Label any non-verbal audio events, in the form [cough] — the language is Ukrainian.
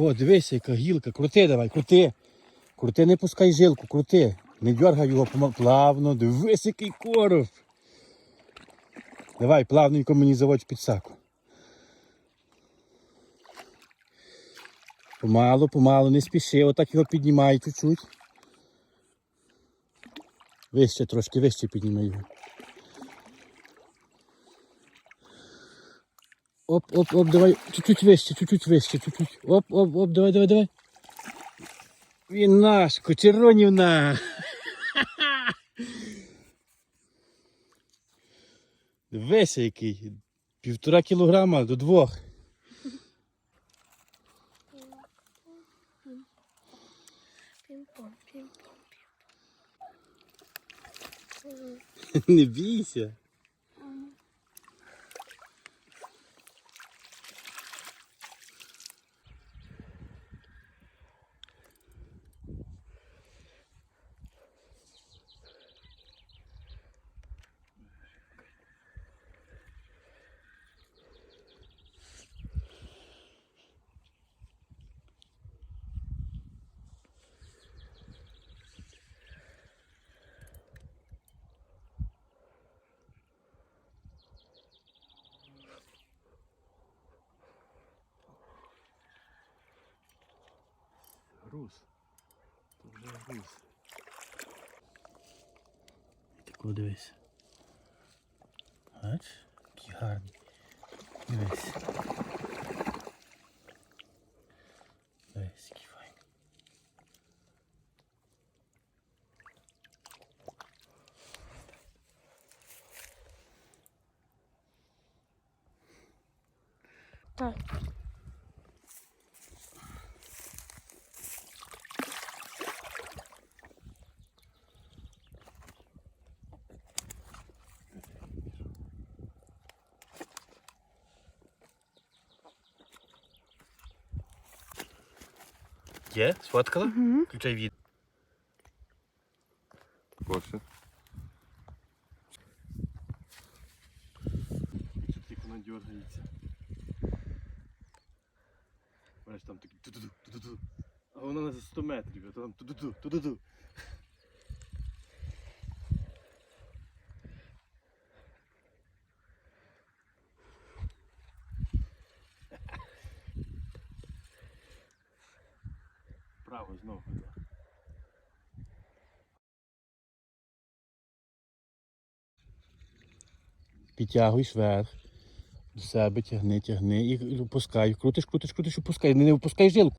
О, дивися, яка гілка. Крути давай, крути. Крути, не пускай жилку, крути. Не дергай його плавно. Дивись, який коров. Давай, плавненько мені заводь під саку. Помалу, помалу, не спіши, отак його піднімай чуть-чуть. Вище трошки, вище підніми його. Оп, оп, оп, давай, чуть-чуть вище, чуть-чуть вище, чуть-чуть. Оп, оп, оп, давай, давай, давай. Він наш, Кочеронівна. Дивися [laughs] який. Півтора кілограма до двох. [laughs] Не бійся. Груз. То вже груз. Тако дивись. Бач, який гарний. Дивись. Дивись, який файний. Так. Є? Сфоткала? Угу. Включай від. Коше. Тільки вона дергається. Бачиш, там такі ту-ту-ту, ту-ту-ту. А вона на 100 метрів, а там ту-ду-ду, ту-ду-ду. Право знову. Підтягуєш вверх. До себе тягни, тягни і опускай. Крутиш, крутиш, крутиш, опускай. Не, не опускай жилку.